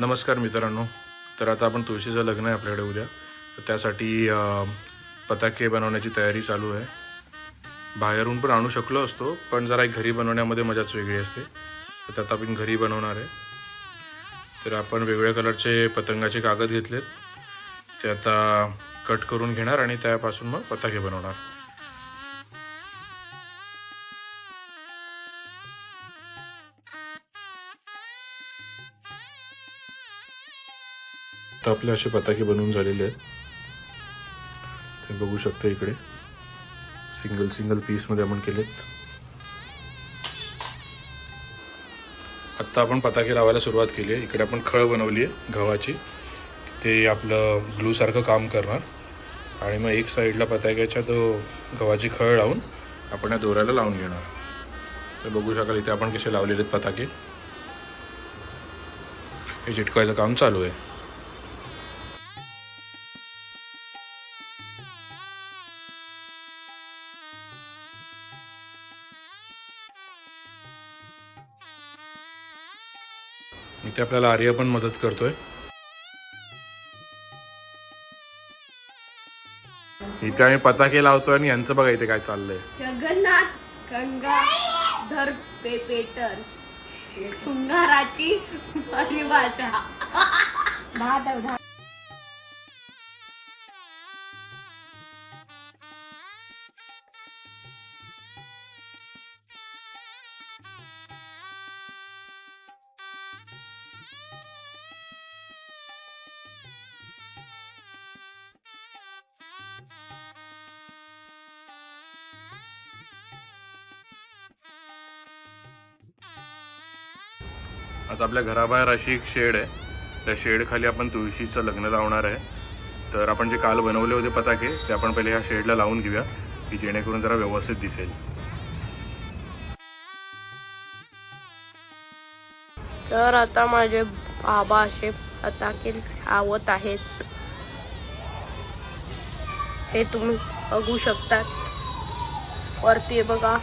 नमस्कार मित्रांनो. तर आता आपण तुळशीचं लग्न आहे आपल्याकडे उद्या. तर त्यासाठी पताके बनवण्याची तयारी चालू आहे. बाहेरून पण आणू शकलो असतो पण जरा एक घरी बनवण्यामध्ये मजाच वेगळी असते. तर त्यात आपण घरी बनवणार आहे. तर आपण वेगवेगळ्या कलरचे पतंगाचे कागद घेतलेत. ते आता कट करून घेणार आणि त्यापासून मग पताके बनवणार. आपले असे पताके बनवून झालेले आहेत. ते बघू शकता इकडे. सिंगल सिंगल पीसमध्ये आपण केलेत. आत्ता आपण पताके लावायला सुरुवात केली आहे. इकडे आपण खळ बनवली आहे गव्हाची. ते आपलं ग्लूसारखं काम करणार. आणि मग एक साईडला पताक्याच्या तो गव्हाची खळ लावून आपण या दोऱ्याला लावून घेणार. तर बघू शकाल इथे आपण कसे लावलेले आहेत पताके. हे चिटकवायचं काम चालू आहे. इथे आपल्याला आर्य पण मदत करतोय. इथे आम्ही पताके लावतोय आणि यांचं बघा इथे काय चाललंय. जगन्नाथ गंगाधर पेपेटर्स शृंगाराची परिभाषा. आता आपल्या घराबाहेर अशी एक शेड आहे. त्या शेडखाली आपण तुळशीचं लग्न लावणार आहे. तर आपण जे काल बनवले होते पताके ते आपण पहिले ह्या शेडला लावून घेऊया की जेणेकरून जरा व्यवस्थित दिसेल. तर आता माझे बाबा असे पताके लावत आहेत. हे तुम्ही बघू शकतात. वरती बघा.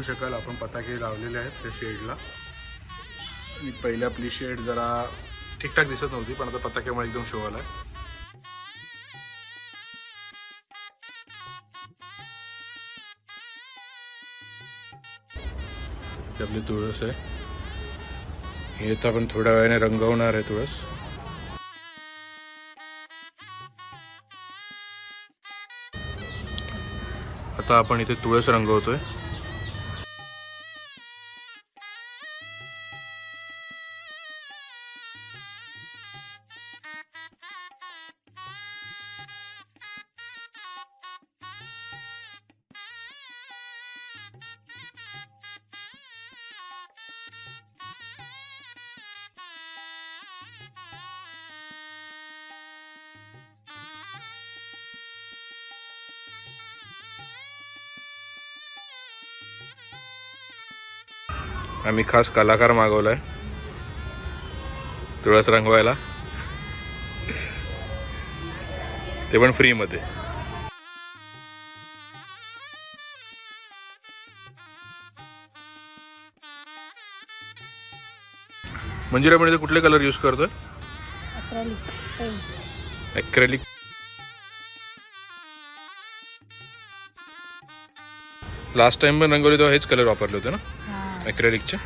बघू शकाल आपण पताके लावलेले आहेत त्या शेडला आणि पहिले आपली शेड जरा ठीकठाक दिसत नव्हती पण आता पताक्यामुळे एकदम शो आला आहे आपली तुळस आहे. हे तर आपण थोड्या वेळाने रंगवणार आहे तुळस. आता आपण इथे तुळस रंगवतोय. आम्ही खास कलाकार मागवलाय. तुळस रंगवायला. ते पण फ्रीमध्ये मंजुरा इथे कुठले कलर यूज करतोय? ॲक्रेलिक लास्ट टाइम पण रंगवली तेव्हा हेच कलर वापरले होते ना? ॲक्रेलिकचे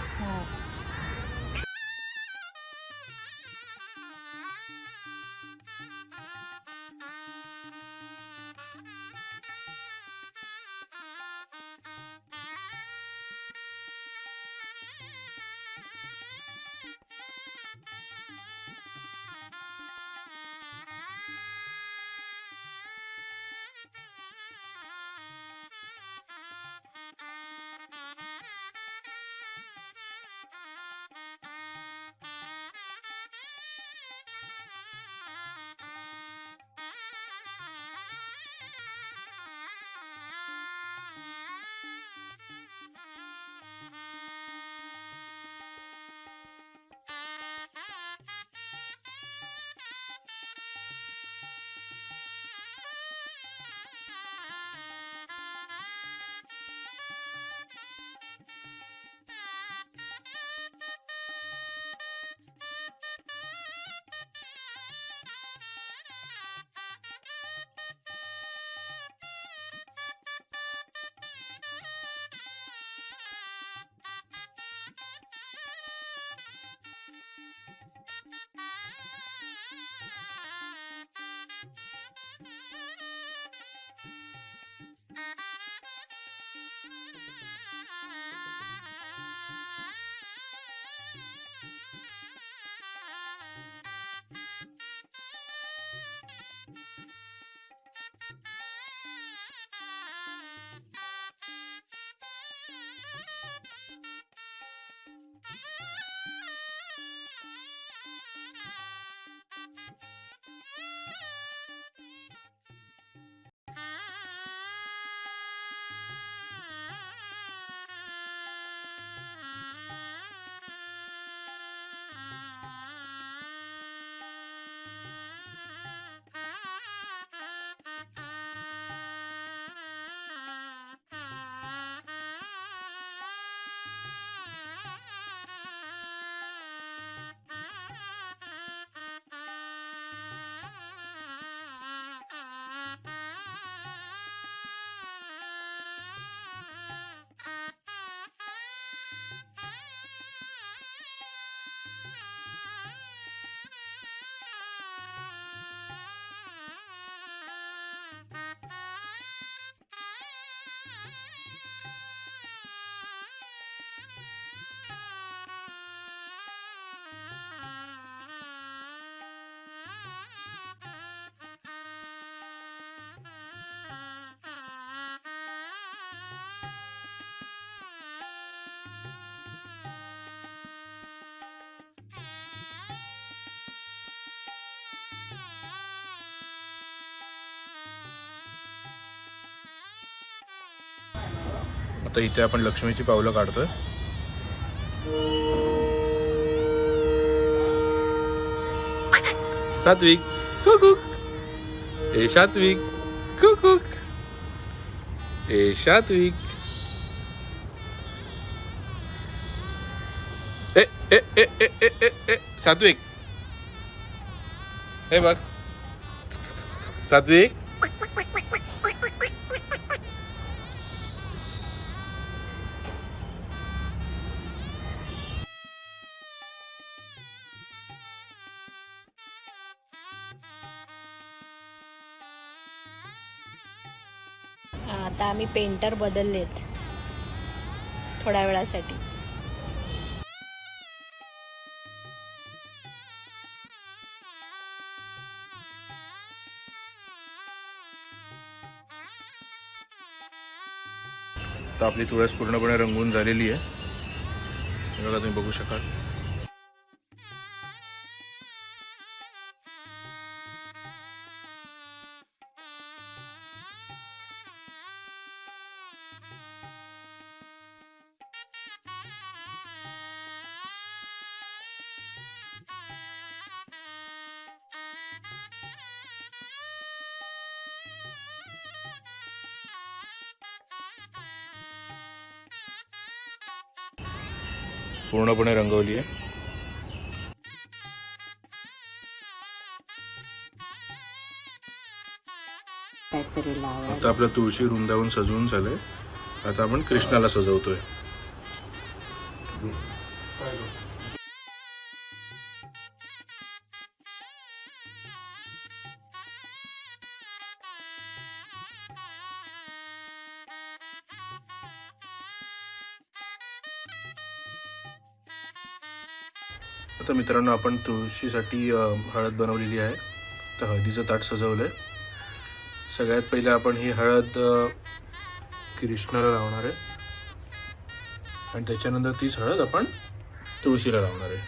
आता इथे आपण लक्ष्मीची पावलं काढतोय. सात्विक कुकुक ए सात्विक कुकुक ए सात्विक. ए ए ए ए ए ए ए सात्विक. हे बघ. सात्विक. आता आम्ही पेंटर बदललेत. थोड्या वेळासाठी. तर आपली तुळस पूर्णपणे रंगून झालेली आहे. बघा तुम्ही बघू शकाल. पूर्णपणे रंगवली आहे. आता आपलं तुळशी वृंदावन सजवून झालंय. आता आपण कृष्णाला सजवतोय. आता मित्रांनो आपण तुळशीसाठी हळद बनवलेली आहे. तर हळदीचं ताट सजवलंय. सगळ्यात पहिले आपण ही हळद कृष्णाला लावणार आहे. आणि त्याच्यानंतर तीच हळद आपण तुळशीला लावणार आहे.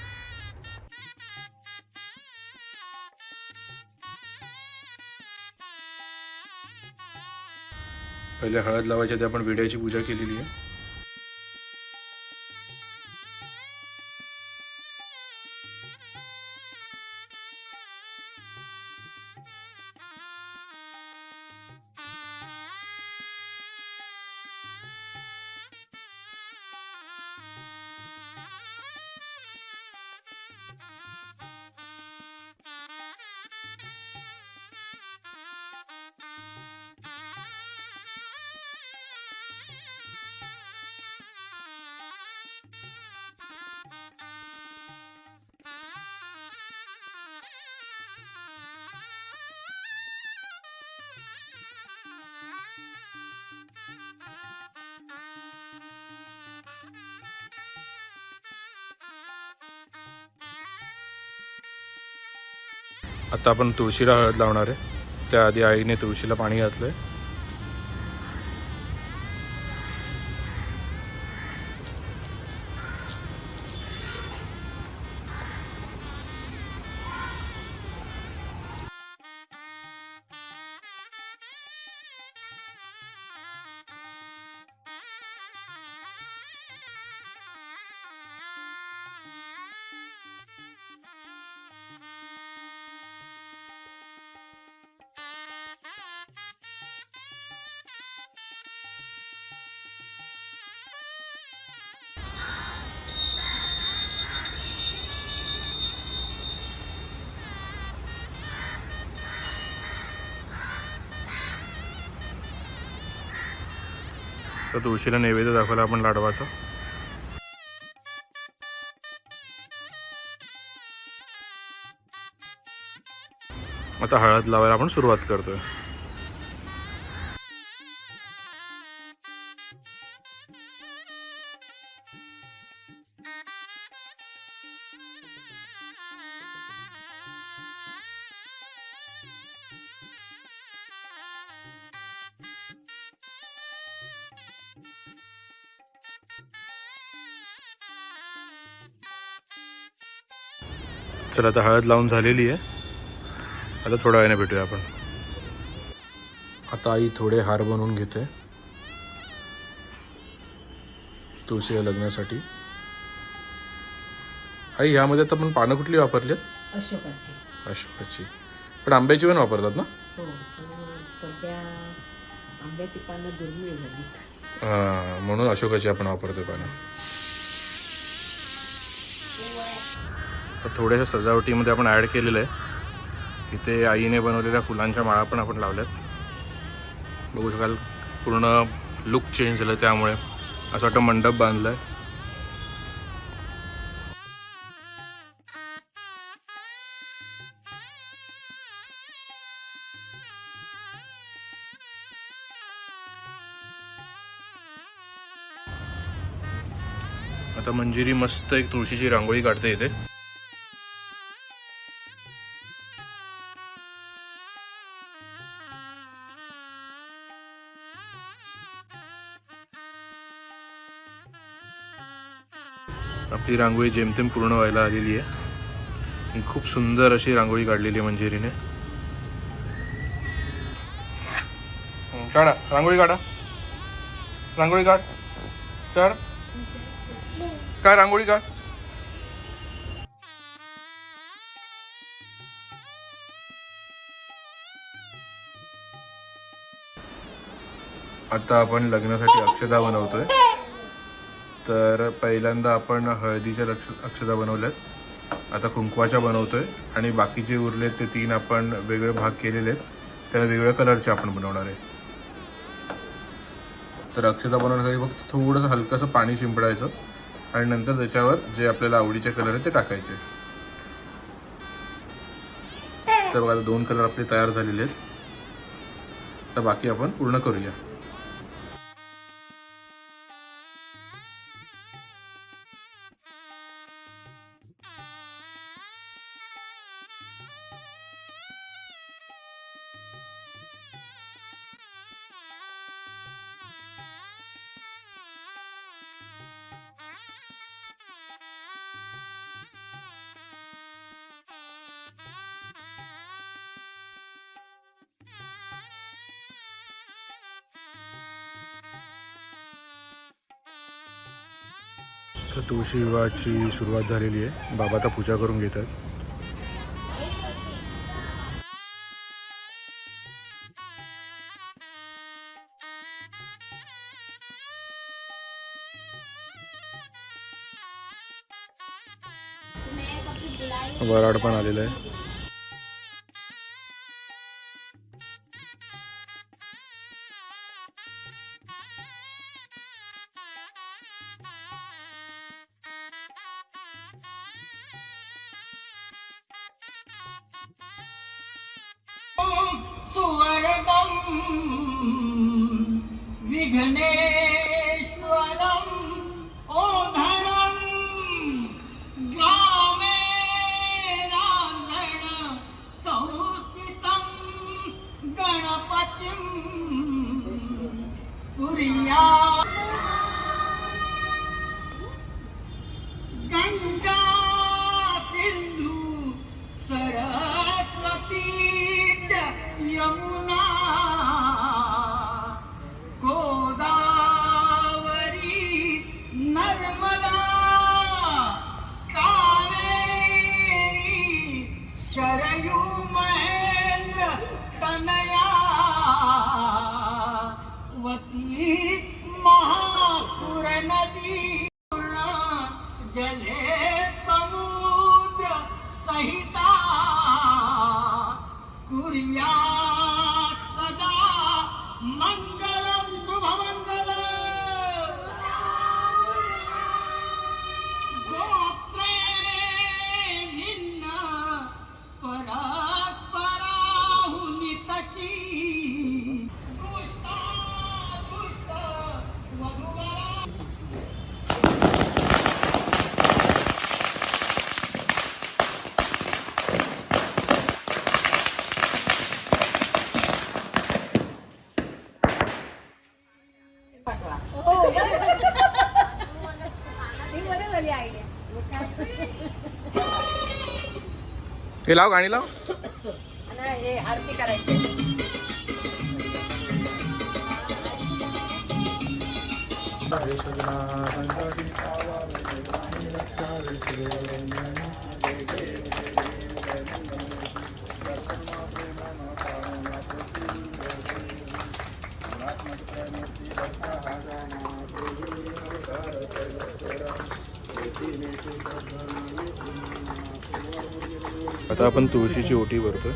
पहिले हळद लावायच्या आधी आपण विड्याची पूजा केलेली आहे. आता आपण तुळशीला हळद लावणार आहे. त्याआधी आईने तुळशीला पाणी घातलं आहे तर तुळशीला नैवेद्य दाखवला आपण लाडवाचा. आता हळद लावायला आपण सुरुवात करतोय. चला आता हळद लावून झालेली आहे. आता थोड्या वेळाने भेटूया आपण. आता आई थोडे हार बनवून घेते. तुळशीच्या लग्नासाठी. आई ह्यामध्ये आता आपण पानं कुठली वापरलीत? अशोकाची. अशोकाची. पण आंब्याची पण वापरतात ना? हो हां म्हणून अशोकाची आपण वापरतो पानं. तर थोड्याशा सजावटीमध्ये आपण ॲड केलेलं आहे. इथे आईने बनवलेल्या फुलांच्या माळा पण आपण लावल्यात. बघू शकाल पूर्ण लुक चेंज झालं त्यामुळे. असं वाटतं मंडप बांधलाय. आता मंजिरी मस्त एक तुळशीची रांगोळी काढते इथे. आपली रांगोळी जेमतेम पूर्ण व्हायला आलेली आहे. खूप सुंदर अशी रांगोळी काढलेली आहे मंजिरीने. काढा. रांगोळी काढा. रांगोळी काढ. तर काय रांगोळी काढ? आता आपण लग्नासाठी अक्षदा बनवतोय. तर पहिल्यांदा आपण हळदीच्या लक्ष अक्षता बनवल्यात. आता कुंकवाच्या बनवतोय. आणि बाकीचे उरले ते तीन आपण वेगळे भाग केलेले आहेत. त्याला वेगळ्या कलरचे आपण बनवणार आहे. तर अक्षता बनवण्यासाठी फक्त थोडंसं हलकंसं पाणी शिंपडायचं. आणि नंतर त्याच्यावर जे आपल्याला आवडीचे कलर आहे ते टाकायचे. तर बघा आता दोन कलर आपले तयार झालेले आहेत. तर बाकी आपण पूर्ण करूया. तर तुळशी विवाहाची सुरुवात झालेली आहे. बाबा आता पूजा करून घेतात. वराड पण आलेलं आहे. हे लाव गाणी लाव. हे आरती करायची. आता आपण तुळशीची ओटी भरतो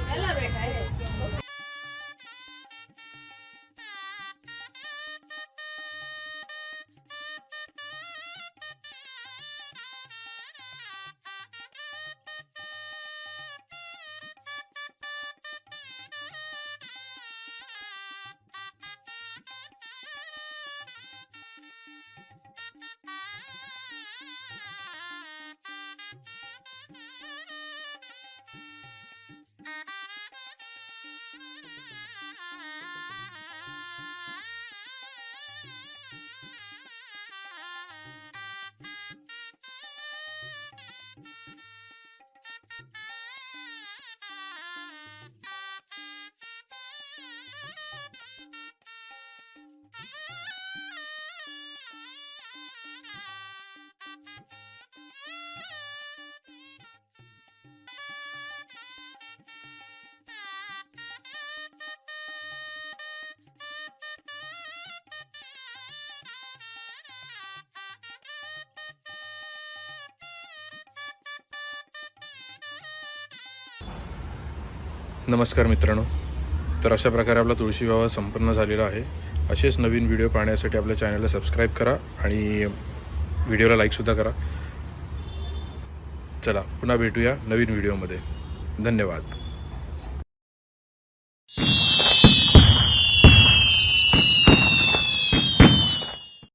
नमस्कार मित्रांनो. तर अशा प्रकारे आपला तुळशी विवाह संपन्न झालेला आहे. असेच नवीन व्हिडिओ पाहण्यासाठी आपल्या चॅनलला सबस्क्राईब करा आणि व्हिडिओला लाईकसुद्धा करा. चला पुन्हा भेटूया नवीन व्हिडिओमध्ये धन्यवाद.